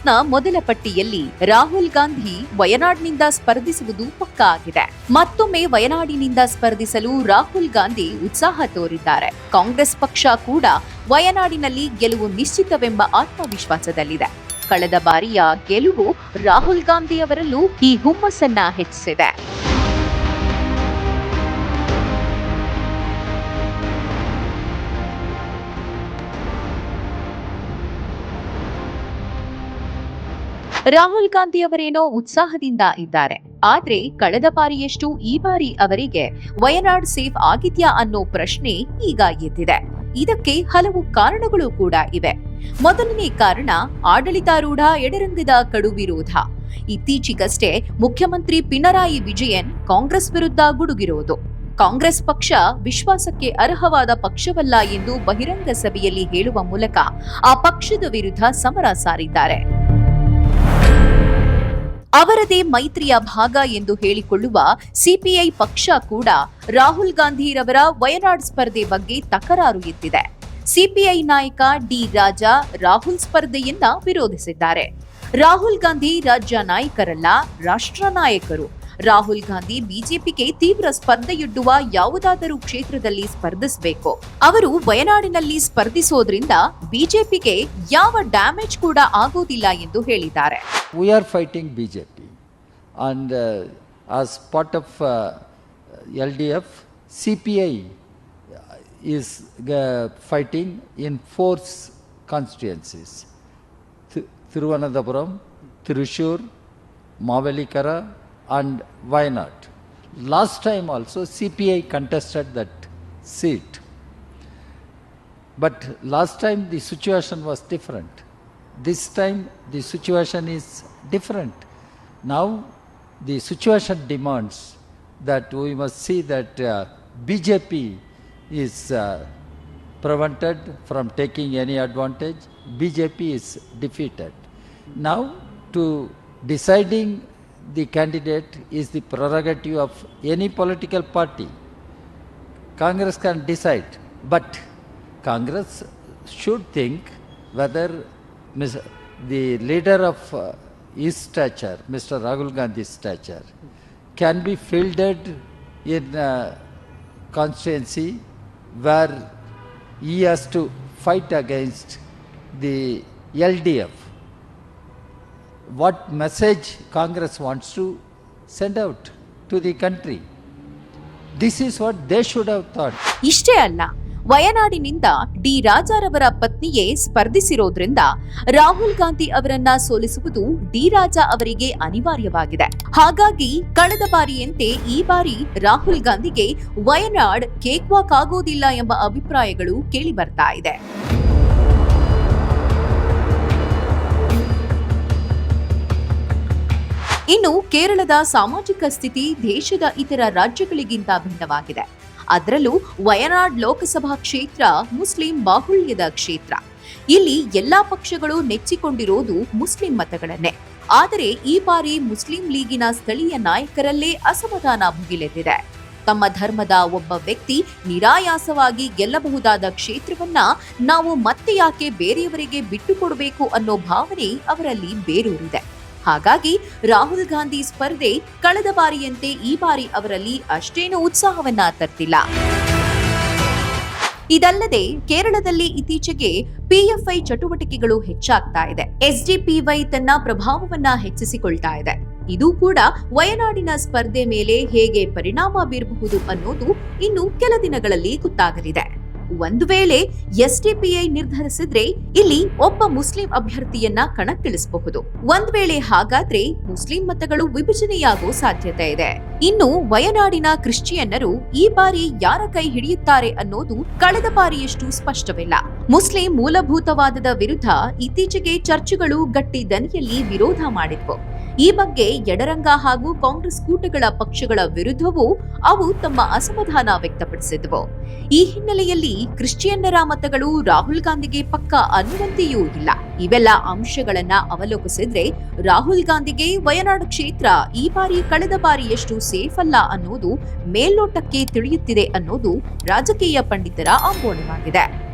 ಕಾಂಗ್ರೆಸ್ನ ಮೊದಲ ಪಟ್ಟಿಯಲ್ಲಿ ರಾಹುಲ್ ಗಾಂಧಿ ವಯನಾಡ್ನಿಂದ ಸ್ಪರ್ಧಿಸುವುದು ಪಕ್ಕಾ ಆಗಿದೆ. ಮತ್ತೊಮ್ಮೆ ವಯನಾಡಿನಿಂದ ಸ್ಪರ್ಧಿಸಲು ರಾಹುಲ್ ಗಾಂಧಿ ಉತ್ಸಾಹ ತೋರಿದ್ದಾರೆ. ಕಾಂಗ್ರೆಸ್ ಪಕ್ಷ ಕೂಡ ವಯನಾಡಿನಲ್ಲಿ ಗೆಲುವು ನಿಶ್ಚಿತವೆಂಬ ಆತ್ಮವಿಶ್ವಾಸದಲ್ಲಿದೆ. ಕಳೆದ ಬಾರಿಯ ಗೆಲುವು ರಾಹುಲ್ ಗಾಂಧಿ ಅವರಲ್ಲೂ ಈ ಹುಮ್ಮಸ್ಸನ್ನ ಹೆಚ್ಚಿಸಿದೆ. ರಾಹುಲ್ ಗಾಂಧಿ ಅವರೇನೋ ಉತ್ಸಾಹದಿಂದ ಇದ್ದಾರೆ. ಆದ್ರೆ ಕಳೆದ ಬಾರಿಯಷ್ಟು ಈ ಬಾರಿ ಅವರಿಗೆ ವಯನಾಡ್ ಸೇಫ್ ಆಗಿದ್ಯಾ ಅನ್ನೋ ಪ್ರಶ್ನೆ ಈಗ ಎದ್ದಿದೆ. ಇದಕ್ಕೆ ಹಲವು ಕಾರಣಗಳು ಕೂಡ ಇವೆ. ಮೊದಲನೇ ಕಾರಣ ಆಡಳಿತಾರೂಢ ಎಡರಂಗದ ಕಡು ವಿರೋಧ. ಇತ್ತೀಚೆಗಷ್ಟೇ ಮುಖ್ಯಮಂತ್ರಿ ಪಿಣರಾಯಿ ವಿಜಯನ್ ಕಾಂಗ್ರೆಸ್ ವಿರುದ್ಧ ಗುಡುಗಿರುವುದು ಕಾಂಗ್ರೆಸ್ ಪಕ್ಷ ವಿಶ್ವಾಸಕ್ಕೆ ಅರ್ಹವಾದ ಪಕ್ಷವಲ್ಲ ಎಂದು ಬಹಿರಂಗ ಸಭೆಯಲ್ಲಿ ಹೇಳುವ ಮೂಲಕ ಆ ಪಕ್ಷದ ವಿರುದ್ಧ ಸಮರ ಸಾರಿದ್ದಾರೆ. ಅವರದೇ ಮೈತ್ರಿಯ ಭಾಗ ಎಂದು ಹೇಳಿಕೊಳ್ಳುವ ಸಿಪಿಐ ಪಕ್ಷ ಕೂಡ ರಾಹುಲ್ ಗಾಂಧಿರವರ ವಯನಾಡ್ ಸ್ಪರ್ಧೆ ಬಗ್ಗೆ ತಕರಾರು ಎತ್ತಿದೆ. ಸಿಪಿಐ ನಾಯಕ ಡಿ ರಾಜಾ ರಾಹುಲ್ ಸ್ಪರ್ಧೆಯನ್ನ ವಿರೋಧಿಸಿದ್ದಾರೆ. ರಾಹುಲ್ ಗಾಂಧಿ ರಾಜ್ಯ ನಾಯಕರಲ್ಲ, ರಾಷ್ಟ್ರ ನಾಯಕರು. ರಾಹುಲ್ ಗಾಂಧಿ ಬಿಜೆಪಿಗೆ ತೀವ್ರ ಸ್ಪರ್ಧೆಯೊಡ್ಡುವ ಯಾವುದಾದರೂ ಕ್ಷೇತ್ರದಲ್ಲಿ ಸ್ಪರ್ಧಿಸಬೇಕು ಅವರು ವಯನಾಡಿನಲ್ಲಿ ಸ್ಪರ್ಧಿಸೋದ್ರಿಂದ ಬಿಜೆಪಿಗೆ ಯಾವ ಡ್ಯಾಮೇಜ್ ಕೂಡ ಆಗೋದಿಲ್ಲ ಎಂದು ಹೇಳಿದ್ದಾರೆ fighting BJP, and uh, as part of uh, LDF, CPI is uh, fighting in four s- constituencies Th- Thiruvananthapuram, Thrissur, Mavelikara, why not? Last time also, CPI contested that seat. But last time the situation was different. This time the situation is different. Now the situation demands that we must see that uh, BJP is uh, prevented from taking any advantage. BJP is defeated. Now to deciding the candidate is the prerogative of any political party. Congress can decide, but Congress should think whether the leader of uh, stature, Mr. Rahul Gandhi's stature, can be fielded in a constituency where he has to fight against the LDF. What message Congress wants to send out to the country? This is what they should have thought. ಇಷ್ಟೇ ಅಲ್ಲ, ವಯನಾಡಿನಿಂದ D ರಾಜಾರವರ ಪತ್ನಿಯೇ ಸ್ಪರ್ಧಿಸಿರೋದ್ರಿಂದ ರಾಹುಲ್ ಗಾಂಧಿ ಅವರನ್ನ ಸೋಲಿಸುವುದು D ರಾಜ ಅವರಿಗೆ ಅನಿವಾರ್ಯವಾಗಿದೆ ಹಾಗಾಗಿ ಕಳೆದ ಬಾರಿಯಂತೆ ಈ ಬಾರಿ ರಾಹುಲ್ ಗಾಂಧಿಗೆ ವಯನಾಡ್ ಕೇಕ್ವಾಕ್ ಆಗೋದಿಲ್ಲ ಎಂಬ ಅಭಿಪ್ರಾಯಗಳು ಕೇಳಿ ಬರ್ತಾ ಇದೆ ಇನ್ನು ಕೇರಳದ ಸಾಮಾಜಿಕ ಸ್ಥಿತಿ ದೇಶದ ಇತರ ರಾಜ್ಯಗಳಿಗಿಂತ ಭಿನ್ನವಾಗಿದೆ. ಅದರಲ್ಲೂ ವಯನಾಡ್ ಲೋಕಸಭಾ ಕ್ಷೇತ್ರ ಮುಸ್ಲಿಂ ಬಾಹುಳ್ಯದ ಕ್ಷೇತ್ರ. ಇಲ್ಲಿ ಎಲ್ಲಾ ಪಕ್ಷಗಳು ನೆಚ್ಚಿಕೊಂಡಿರೋದು ಮುಸ್ಲಿಂ ಮತಗಳನ್ನೇ. ಆದರೆ ಈ ಬಾರಿ ಮುಸ್ಲಿಂ ಲೀಗಿನ ಸ್ಥಳೀಯ ನಾಯಕರಲ್ಲೇ ಅಸಮಾಧಾನ ಭುಗಿಲೆದ್ದಿದೆ. ತಮ್ಮ ಧರ್ಮದ ಒಬ್ಬ ವ್ಯಕ್ತಿ ನಿರಾಯಾಸವಾಗಿ ಗೆಲ್ಲಬಹುದಾದ ಕ್ಷೇತ್ರವನ್ನ ನಾವು ಮತ್ತೆ ಯಾಕೆ ಬೇರೆಯವರಿಗೆ ಬಿಟ್ಟುಕೊಡಬೇಕು ಅನ್ನೋ ಭಾವನೆ ಅವರಲ್ಲಿ ಬೇರೂರಿದೆ. ಹಾಗಾಗಿ ರಾಹುಲ್ ಗಾಂಧಿ ಸ್ಪರ್ಧೆ ಕಳೆದ ಬಾರಿಯಂತೆ ಈ ಬಾರಿ ಅವರಲ್ಲಿ ಅಷ್ಟೇನು ಉತ್ಸಾಹವನ್ನ ತರ್ತಿಲ್ಲ. ಇದಲ್ಲದೆ ಕೇರಳದಲ್ಲಿ ಇತ್ತೀಚೆಗೆ ಪಿಎಫ್ಐ ಚಟುವಟಿಕೆಗಳು ಹೆಚ್ಚಾಗ್ತಾ ಇದೆ. ಎಸ್ಡಿಪಿವೈ ತನ್ನ ಪ್ರಭಾವವನ್ನ ಹೆಚ್ಚಿಸಿಕೊಳ್ತಾ ಇದೆ. ಇದು ಕೂಡ ವಯನಾಡಿನ ಸ್ಪರ್ಧೆ ಮೇಲೆ ಹೇಗೆ ಪರಿಣಾಮ ಬೀರಬಹುದು ಅನ್ನೋದು ಇನ್ನು ಕೆಲ ದಿನಗಳಲ್ಲಿ ಗೊತ್ತಾಗಲಿದೆ. ಒಂದು ವೇಳೆ ಎಸ್ಡಿಪಿಐ ನಿರ್ಧರಿಸಿದ್ರೆ ಇಲ್ಲಿ ಒಬ್ಬ ಮುಸ್ಲಿಂ ಅಭ್ಯರ್ಥಿಯನ್ನ ಕಣಕ್ಕಿಳಿಸಬಹುದು. ಒಂದ್ ವೇಳೆ ಹಾಗಾದ್ರೆ ಮುಸ್ಲಿಂ ಮತಗಳು ವಿಭಜನೆಯಾಗೋ ಸಾಧ್ಯತೆ ಇದೆ. ಇನ್ನು ವಯನಾಡಿನ ಕ್ರಿಶ್ಚಿಯನ್ನರು ಈ ಬಾರಿ ಯಾರ ಕೈ ಹಿಡಿಯುತ್ತಾರೆ ಅನ್ನೋದು ಕಳೆದ ಬಾರಿಯಷ್ಟು ಸ್ಪಷ್ಟವಿಲ್ಲ. ಮುಸ್ಲಿಂ ಮೂಲಭೂತವಾದದ ವಿರುದ್ಧ ಇತ್ತೀಚೆಗೆ ಚರ್ಚ್ಗಳು ಗಟ್ಟಿ ದನಿಯಲ್ಲಿ ವಿರೋಧ ಮಾಡಿದ್ವು. ಈ ಬಗ್ಗೆ ಎಡರಂಗ ಹಾಗೂ ಕಾಂಗ್ರೆಸ್ ಕೂಟಗಳ ಪಕ್ಷಗಳ ವಿರುದ್ಧವೂ ಅವು ತಮ್ಮ ಅಸಮಾಧಾನ ವ್ಯಕ್ತಪಡಿಸಿದವು. ಈ ಹಿನ್ನೆಲೆಯಲ್ಲಿ ಕ್ರಿಶ್ಚಿಯನ್ನರ ಮತಗಳು ರಾಹುಲ್ ಗಾಂಧಿಗೆ ಪಕ್ಕ ಅನ್ನುವಂತೆಯೂ ಇಲ್ಲ. ಇವೆಲ್ಲ ಅಂಶಗಳನ್ನ ಅವಲೋಕಿಸಿದ್ರೆ ರಾಹುಲ್ ಗಾಂಧಿಗೆ ವಯನಾಡು ಕ್ಷೇತ್ರ ಈ ಬಾರಿ ಕಳೆದ ಬಾರಿಯಷ್ಟು ಸೇಫ್ ಅಲ್ಲ ಅನ್ನೋದು ಮೇಲ್ನೋಟಕ್ಕೆ ತಿಳಿಯುತ್ತಿದೆ ಅನ್ನೋದು ರಾಜಕೀಯ ಪಂಡಿತರ ಆಂಬೋಣವಾಗಿದೆ